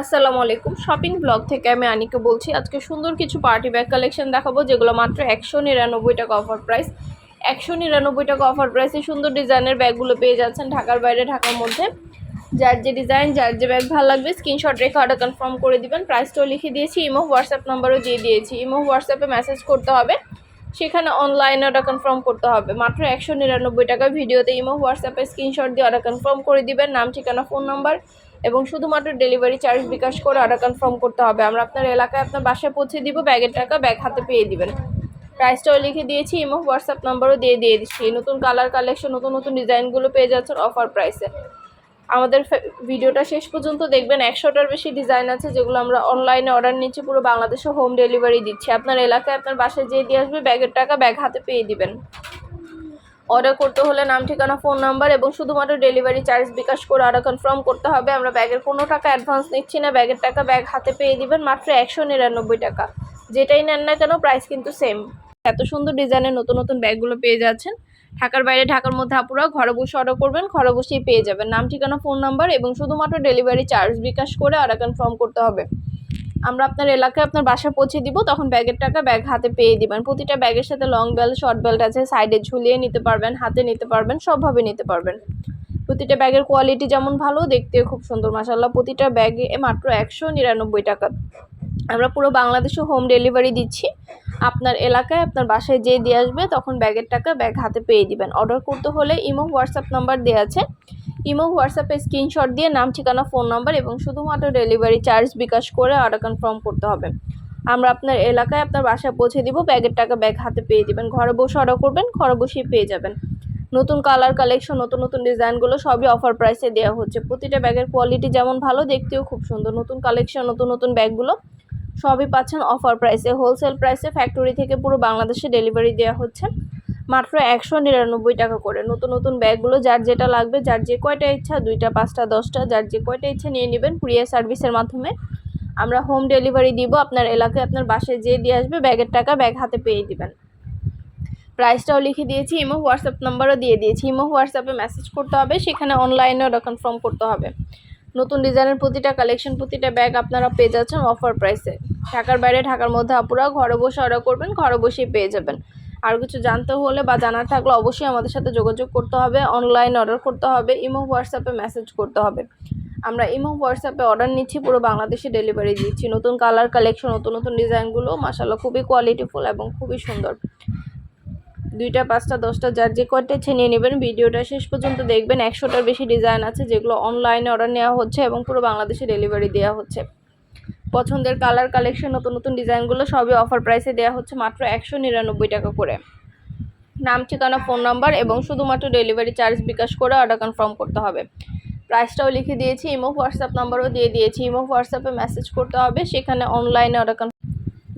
আসসালামু আলাইকুম। Shopping blog থেকে আমি আনিকা বলছি। আজকে সুন্দর কিছু পার্টি ব্যাগ কালেকশন দেখাবো, যেগুলো মাত্র একশো নিরানব্বই টাকা অফার প্রাইস একশো নিরানব্বই টাকা অফার প্রাইসে সুন্দর ডিজাইনের ব্যাগগুলো পেয়ে যাচ্ছেন ঢাকার বাইরে, ঢাকার মধ্যে। যার যে ডিজাইন, যার যে ব্যাগ ভালো লাগবে স্ক্রিনশট রেখে অর্ডার কনফার্ম করে দিবেন। প্রাইসটাও লিখে দিয়েছি, ইমো হোয়াটসঅ্যাপ নাম্বারও দিয়ে দিয়েছি। ইমো হোয়াটসঅ্যাপে মেসেজ করতে হবে। সেখানে অনলাইনে অর্ডার কনফার্ম করতে হবে। মাত্র একশো নিরানব্বই টাকা ভিডিওতে ইমো হোয়াটসঅ্যাপে স্ক্রিনশট দিয়ে অর্ডার কনফার্ম করে দিবেন। নাম, ঠিকানা ফোন নাম্বার এবং শুধুমাত্র ডেলিভারি চার্জ বিকাশ করে অর্ডার কনফার্ম করতে হবে। আমরা আপনার এলাকায় আপনার বাসায় পৌঁছে দিব ব্যাগের টাকা ব্যাগ হাতে পেয়ে দিবেন। প্রাইসটাও লিখে দিয়েছি ইমো হোয়াটসঅ্যাপ নাম্বারও দিয়ে দিয়ে দিচ্ছি নতুন কালার কালেকশন নতুন নতুন ডিজাইনগুলো পেয়ে যাচ্ছেন অফার প্রাইসে আমাদের ভিডিওটা শেষ পর্যন্ত দেখবেন। একশোটার বেশি ডিজাইন আছে যেগুলো আমরা অনলাইনে অর্ডার নিচ্ছি, পুরো বাংলাদেশে হোম ডেলিভারি দিচ্ছি। আপনার এলাকায় আপনার বাসায় যেয়ে দিয়ে আসবে ব্যাগের টাকা ব্যাগ হাতে পেয়ে দিবেন। অর্ডার করতে হলে নাম, ঠিকানা ফোন নাম্বার এবং শুধুমাত্র ডেলিভারি চার্জ বিকাশ করে অর্ডার কনফার্ম করতে হবে। আমরা ব্যাগের কোনো টাকা অ্যাডভান্স নিচ্ছি না, ব্যাগের টাকা ব্যাগ হাতে পেয়ে দিবেন মাত্র একশো নিরানব্বই টাকা। যেটাই নেন না কেন প্রাইস কিন্তু সেম এত সুন্দর ডিজাইনের নতুন নতুন ব্যাগগুলো পেয়ে যাচ্ছেন। ঢাকার বাইরে, ঢাকার মধ্যে আপুরা ঘরে বসে অর্ডার করবেন, ঘরে বসেই পেয়ে যাবেন। নাম, ঠিকানা ফোন নাম্বার এবং শুধুমাত্র ডেলিভারি চার্জ বিকাশ করে অর্ডার কনফার্ম করতে হবে। আমরা আপনার এলাকায় আপনার বাসায় পৌঁছে দিব, তখন ব্যাগের টাকা ব্যাগ হাতে পেয়ে দিবেন। প্রতিটা ব্যাগের সাথে লং বেল্ট শর্ট বেল্ট আছে সাইডে ঝুলিয়ে নিতে পারবেন, হাতে নিতে পারবেন, সবভাবে নিতে পারবেন। প্রতিটা ব্যাগের কোয়ালিটি যেমন ভালো দেখতে খুব সুন্দর মাসাল্লাহ প্রতিটা ব্যাগে মাত্র একশো নিরানব্বই টাকা। আমরা পুরো বাংলাদেশে হোম ডেলিভারি দিচ্ছি। আপনার এলাকায় আপনার বাসায় যেয়ে দিয়ে আসবে, তখন ব্যাগের টাকা ব্যাগ হাতে পেয়ে দিবেন। অর্ডার করতে হলে ইমো হোয়াটসঅ্যাপ নাম্বার দেওয়া আছে। ইমো, হোয়াটসঅ্যাপে স্ক্রিনশট দিয়ে নাম, ঠিকানা, ফোন নাম্বার এবং শুধুমাত্র ডেলিভারি চার্জ বিকাশ করে অর্ডার কনফার্ম করতে হবে। আমরা আপনার এলাকায় আপনার বাসায় পৌঁছে দিব, ব্যাগের টাকা ব্যাগ হাতে পেয়ে দিবেন ঘরে বসে অর্ডার করবেন, ঘরে বসেই পেয়ে যাবেন। নতুন কালার কালেকশন নতুন নতুন ডিজাইনগুলো সবই অফার প্রাইসে দেওয়া হচ্ছে। প্রতিটা ব্যাগের কোয়ালিটি যেমন ভালো, দেখতেও খুব সুন্দর। নতুন কালেকশন নতুন নতুন ব্যাগগুলো সবই পাচ্ছেন অফার প্রাইসে হোলসেল প্রাইসে ফ্যাক্টরি থেকে পুরো বাংলাদেশে ডেলিভারি দেওয়া হচ্ছে। মাত্র একশো নিরানব্বই টাকা করে। নতুন নতুন ব্যাগগুলো যার যেটা লাগবে, যার যে কয়টা ইচ্ছা, দুইটা, পাঁচটা, দশটা, যার যে কয়টা ইচ্ছা নিয়ে নেবেন কুরিয়ার সার্ভিসের মাধ্যমে। আমরা হোম ডেলিভারি দিব আপনার এলাকায়, আপনার বাসায় যেয়ে দিয়ে আসবে, ব্যাগের টাকা ব্যাগ হাতে পেয়ে দিবেন। প্রাইসটাও লিখে দিয়েছি, ইমো, হোয়াটসঅ্যাপ নাম্বারও দিয়ে দিয়েছি। ইমো, হোয়াটসঅ্যাপে মেসেজ করতে হবে, সেখানে অনলাইনেও কনফার্ম করতে হবে। নতুন ডিজাইনের প্রতিটা কালেকশন প্রতিটা ব্যাগ আপনারা পেয়ে যাচ্ছেন অফার প্রাইসে ঢাকার বাইরে, ঢাকার মধ্যে আপুরা ঘরে বসে অর্ডার করবেন, ঘরে বসেই পেয়ে যাবেন। আর কিছু জানতে হলে বা জানার থাকলে অবশ্যই আমাদের সাথে যোগাযোগ করতে হবে অনলাইন অর্ডার করতে হবে, ইমো, হোয়াটসঅ্যাপে মেসেজ করতে হবে। আমরা ইমো, হোয়াটসঅ্যাপে অর্ডার নিচ্ছি, পুরো বাংলাদেশে ডেলিভারি দিচ্ছি। নতুন কালার কালেকশন নতুন নতুন ডিজাইনগুলো মাসাল্লাহ খুবই কোয়ালিটিফুল এবং খুবই সুন্দর। দুইটা, পাঁচটা, দশটা, যার যে কয়টা ইচ্ছে নিয়ে নেবেন, ভিডিওটা শেষ পর্যন্ত দেখবেন। একশোটার বেশি ডিজাইন আছে যেগুলো অনলাইনে অর্ডার নেওয়া হচ্ছে এবং পুরো বাংলাদেশে ডেলিভারি দেওয়া হচ্ছে। পছন্দের কালার কালেকশন নতুন নতুন ডিজাইনগুলো সবই অফার প্রাইসে দেওয়া হচ্ছে মাত্র একশো নিরানব্বই টাকা করে। নাম, ঠিকানা ফোন নাম্বার এবং শুধুমাত্র ডেলিভারি চার্জ বিকাশ করে অর্ডার কনফার্ম করতে হবে। প্রাইসটাও লিখে দিয়েছি ইমো হোয়াটসঅ্যাপ নাম্বারও দিয়ে দিয়েছি। ইমো হোয়াটসঅ্যাপে মেসেজ করতে হবে, সেখানে অনলাইনে অর্ডার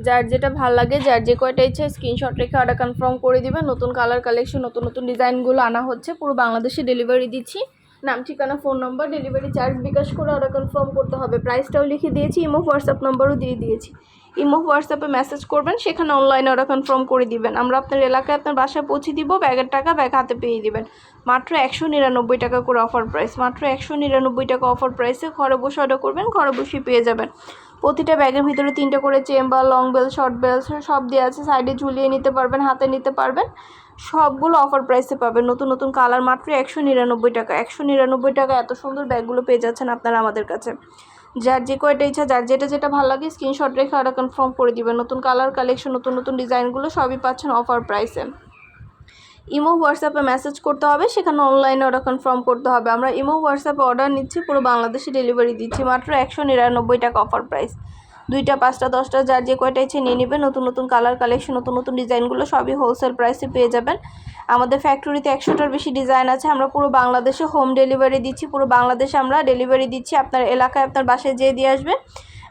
যার যেটা ভালো লাগে, যার যে কয়টা ইচ্ছে স্ক্রিনশট রেখে অর্ডার কনফার্ম করে দিবেন নতুন কালার কালেকশন নতুন নতুন ডিজাইনগুলো আনা হচ্ছে, পুরো বাংলাদেশে ডেলিভারি দিচ্ছি। নাম, ঠিকানা phone number delivery charge bKash করে অর্ডার কনফার্ম করতে হবে। প্রাইসটাও লিখে দিয়েছি ইমো হোয়াটসঅ্যাপ নাম্বারও দিয়ে দিয়েছি। ইমো হোয়াটসঅ্যাপে মেসেজ করবেন, সেখানে অনলাইনে অর্ডার কনফার্ম করে দিবেন। আমরা আপনার এলাকায় আপনার বাসায় পৌঁছে দিব, ব্যাগের টাকা ব্যাগ হাতে পেয়ে দিবেন। মাত্র একশো নিরানব্বই টাকা করে অফার প্রাইস মাত্র একশো নিরানব্বই টাকা অফার প্রাইসে ঘরে বসে অর্ডার করবেন, ঘরে বসেই পেয়ে যাবেন। প্রতিটা ব্যাগের ভিতরে তিনটে করে chamber long bell short bell সব দেওয়া আছে। সাইডে ঝুলিয়ে নিতে পারবেন, হাতে নিতে পারবেন। সবগুলো অফার প্রাইসে পাবেন। নতুন নতুন কালার মাত্র একশো নিরানব্বই টাকা। একশো নিরানব্বই টাকা এত সুন্দর ব্যাগগুলো পেয়ে যাচ্ছেন আপনারা আমাদের কাছে। যার যে কয়টা ইচ্ছা, যার যেটা যেটা ভালো লাগে স্ক্রিনশট রেখে অর্ডার কনফার্ম করে দিবেন। নতুন কালার কালেকশন নতুন নতুন ডিজাইনগুলো সবই পাচ্ছেন অফার প্রাইসে ইমো হোয়াটসঅ্যাপে মেসেজ করতে হবে, সেখানে অনলাইনে অর্ডার কনফার্ম করতে হবে। আমরা ইমো হোয়াটসঅ্যাপে অর্ডার নিচ্ছি, পুরো বাংলাদেশে ডেলিভারি দিচ্ছি। মাত্র একশো নিরানব্বই টাকা অফার প্রাইস দুইটা, পাঁচটা, দশটা, যার যে কয়টা ইচ্ছে নিয়ে নেবেন, নতুন নতুন কালার কালেকশন নতুন নতুন ডিজাইনগুলো সবই হোলসেল প্রাইসে পেয়ে যাবেন। আমাদের ফ্যাক্টরিতে একশোটার বেশি ডিজাইন আছে, আমরা পুরো বাংলাদেশে হোম ডেলিভারি দিচ্ছি, পুরো বাংলাদেশে আমরা ডেলিভারি দিচ্ছি। আপনার এলাকায় আপনার বাসায় যেয়ে দিয়ে আসবে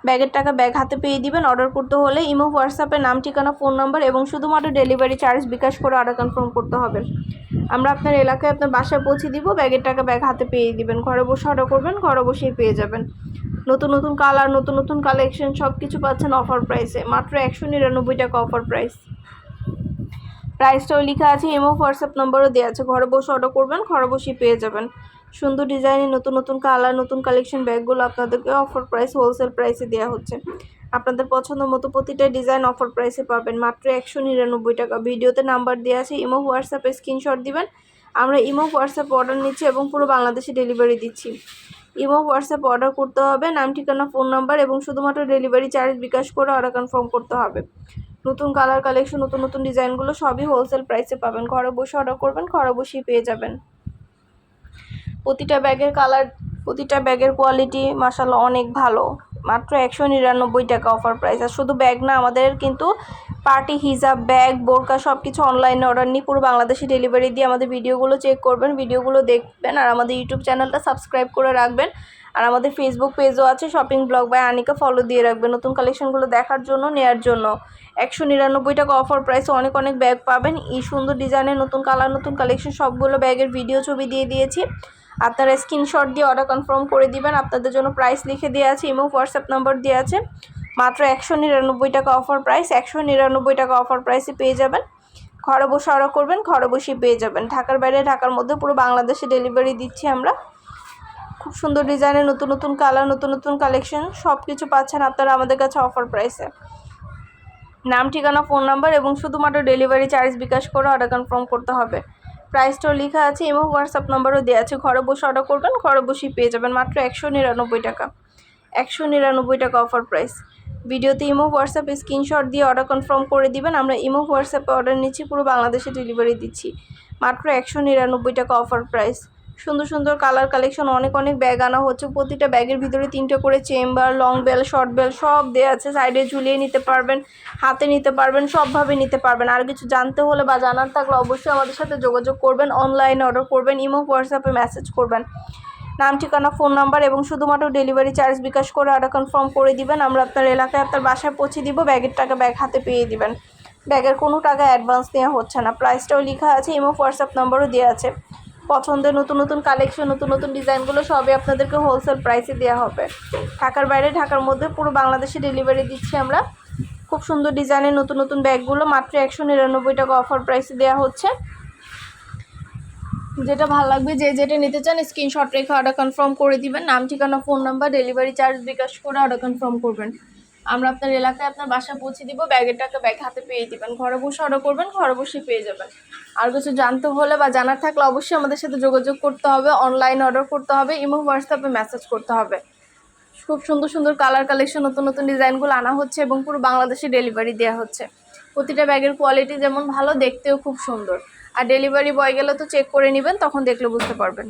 ব্যাগের টাকা ব্যাগ হাতে পেয়ে দিবেন অর্ডার করতে হলে ইমো হোয়াটসঅ্যাপে নাম, ঠিকানা ফোন নাম্বার এবং শুধুমাত্র ডেলিভারি চার্জ বিকাশ করে অর্ডার কনফার্ম করতে হবে। আমরা আপনার এলাকায় আপনার বাসায় পৌঁছে দিব, ব্যাগের টাকা ব্যাগ হাতে পেয়ে দিবেন। ঘরে বসে অর্ডার করবেন, ঘরে বসেই পেয়ে যাবেন। নতুন নতুন কালার নতুন নতুন কালেকশন সব কিছু পাচ্ছেন অফার প্রাইসে মাত্র একশো নিরানব্বই টাকা অফার প্রাইস প্রাইসটাও লেখা আছে ইমো হোয়াটসঅ্যাপ নম্বরও দেওয়া আছে। ঘরে বসে অর্ডার করবেন, ঘরে বসেই পেয়ে যাবেন। সুন্দর ডিজাইনের নতুন নতুন কালার নতুন কালেকশন ব্যাগগুলো আপনাদেরকে অফার প্রাইস হোলসেল প্রাইসে দেওয়া হচ্ছে। আপনাদের পছন্দ মতো প্রতিটা ডিজাইন অফার প্রাইসে পাবেন। মাত্র একশো নিরানব্বই টাকা। ভিডিওতে নাম্বার দেওয়া আছে ইমো হোয়াটসঅ্যাপে স্ক্রিনশট দিবেন। আমরা ইমো হোয়াটসঅ্যাপ অর্ডার নিচ্ছি এবং পুরো বাংলাদেশে ডেলিভারি দিচ্ছি। ইমো হোয়াটসঅ্যাপ অর্ডার করতে হবে, নাম, ঠিকানা ফোন নাম্বার এবং শুধুমাত্র ডেলিভারি চার্জ বিকাশ করে অর্ডার কনফার্ম করতে হবে। নতুন কালার কালেকশন নতুন নতুন ডিজাইনগুলো সবই হোলসেল প্রাইসে পাবেন। ঘরে বসে অর্ডার করবেন, ঘরে বসেই পেয়ে যাবেন। প্রতিটা ব্যাগের কালার প্রতিটা ব্যাগের কোয়ালিটি মাসাল্লাহ অনেক ভালো। মাত্র একশো নিরানব্বই টাকা অফার প্রাইস আর শুধু ব্যাগ না, আমাদের কিন্তু পার্টি হিজাব ব্যাগ বোরকা সব কিছু অনলাইনে অর্ডার নিয়ে পুরো বাংলাদেশে ডেলিভারি দিয়ে আমাদের ভিডিওগুলো চেক করবেন ভিডিওগুলো দেখবেন, আর আমাদের ইউটিউব চ্যানেলটা সাবস্ক্রাইব করে রাখবেন। আর আমাদের ফেসবুক পেজও আছে shopping blog by Anika follow দিয়ে রাখবেন নতুন কালেকশনগুলো দেখার জন্য, নেয়ার জন্য। একশো নিরানব্বই টাকা অফার প্রাইসে অনেক অনেক ব্যাগ পাবেন। এই সুন্দর ডিজাইনের নতুন কালার নতুন কালেকশন সবগুলো ব্যাগের ভিডিও ছবি দিয়ে দিয়েছি। আপনারা স্ক্রিনশট দিয়ে অর্ডার কনফার্ম করে দিবেন। আপনাদের জন্য প্রাইস লিখে দেওয়া আছে এবং হোয়াটসঅ্যাপ নাম্বার দেওয়া আছে। মাত্র একশো নিরানব্বই টাকা অফার প্রাইস একশো নিরানব্বই টাকা অফার প্রাইসে পেয়ে যাবেন। ঘরে বসে অর্ডার করবেন, ঘরে বসেই পেয়ে যাবেন। ঢাকার বাইরে, ঢাকার মধ্যে পুরো বাংলাদেশে ডেলিভারি দিচ্ছি আমরা। খুব সুন্দর ডিজাইনের নতুন নতুন কালার নতুন নতুন কালেকশন সব কিছু পাচ্ছেন আপনারা আমাদের কাছে অফার প্রাইসে নাম, ঠিকানা ফোন নাম্বার এবং শুধুমাত্র ডেলিভারি চার্জ বিকাশ করে অর্ডার কনফার্ম করতে হবে। প্রাইসটাও লেখা আছে এবং হোয়াটসঅ্যাপ নাম্বারও দেওয়া আছে। ঘরে বসে অর্ডার করবেন, ঘরে বসেই পেয়ে যাবেন মাত্র একশো নিরানব্বই টাকা। একশো নিরানব্বই টাকা অফার প্রাইস ভিডিওতে ইমো হোয়াটসঅ্যাপে স্ক্রিনশট দিয়ে অর্ডার কনফার্ম করে দিবেন। আমরা ইমো হোয়াটসঅ্যাপে অর্ডার নিচ্ছি, পুরো বাংলাদেশে ডেলিভারি দিচ্ছি। মাত্র একশো নিরানব্বই টাকা অফার প্রাইস সুন্দর সুন্দর কালার কালেকশন অনেক অনেক ব্যাগ আনা হচ্ছে। প্রতিটা ব্যাগের ভিতরে তিনটে করে chamber long bell short bell সব দেওয়া আছে। সাইডে ঝুলিয়ে নিতে পারবেন, হাতে নিতে পারবেন, সবভাবে নিতে পারবেন। আর কিছু জানতে হলে বা জানার থাকলে অবশ্যই আমাদের সাথে যোগাযোগ করবেন অনলাইনে অর্ডার করবেন ইমো হোয়াটসঅ্যাপে মেসেজ করবেন। নাম, ঠিকানা ফোন নাম্বার এবং শুধুমাত্র ডেলিভারি চার্জ বিকাশ করে অর্ডার কনফার্ম করে দিবেন। আমরা আপনার এলাকায় আপনার বাসায় পৌঁছে দিব ব্যাগের টাকা ব্যাগ হাতে পেয়ে দিবেন। ব্যাগের কোনো টাকা অ্যাডভান্স নেওয়া হচ্ছে না। প্রাইসটাও লেখা আছে ইমো হোয়াটসঅ্যাপ নম্বরও দেওয়া আছে। পছন্দের নতুন নতুন কালেকশন নতুন নতুন ডিজাইনগুলো সবই আপনাদেরকে হোলসেল প্রাইসে দেওয়া হবে। ঢাকার বাইরে, ঢাকার মধ্যে পুরো বাংলাদেশে ডেলিভারি দিচ্ছি আমরা। খুব সুন্দর ডিজাইনের নতুন নতুন ব্যাগগুলো মাত্র একশো নিরানব্বই টাকা অফার প্রাইসে দেওয়া হচ্ছে। যেটা ভালো লাগবে, যে যেটা নিতে চান স্ক্রিনশট রেখে অর্ডার কনফার্ম করে দিবেন। নাম, ঠিকানা phone number delivery charge bKash করে অর্ডার কনফার্ম করবেন। আমরা আপনার এলাকায় আপনার বাসা পৌঁছে দিব, ব্যাগের টাকা ব্যাগ হাতে পেয়ে দিবেন। ঘরে বসে অর্ডার করবেন, ঘরে বসে পেয়ে যাবেন। আর কিছু জানতে হলে বা জানার থাকলে অবশ্যই আমাদের সাথে যোগাযোগ করতে হবে অনলাইন অর্ডার করতে হবে, ইমো হোয়াটসঅ্যাপে মেসেজ করতে হবে। খুব সুন্দর সুন্দর কালার কালেকশন নতুন নতুন ডিজাইনগুলো আনা হচ্ছে এবং পুরো বাংলাদেশে ডেলিভারি দেওয়া হচ্ছে। প্রতিটা ব্যাগের কোয়ালিটি যেমন ভালো, দেখতেও খুব সুন্দর। আর ডেলিভারি বয় গেলে তো চেক করে নেবেন, তখন দেখলে বুঝতে পারবেন।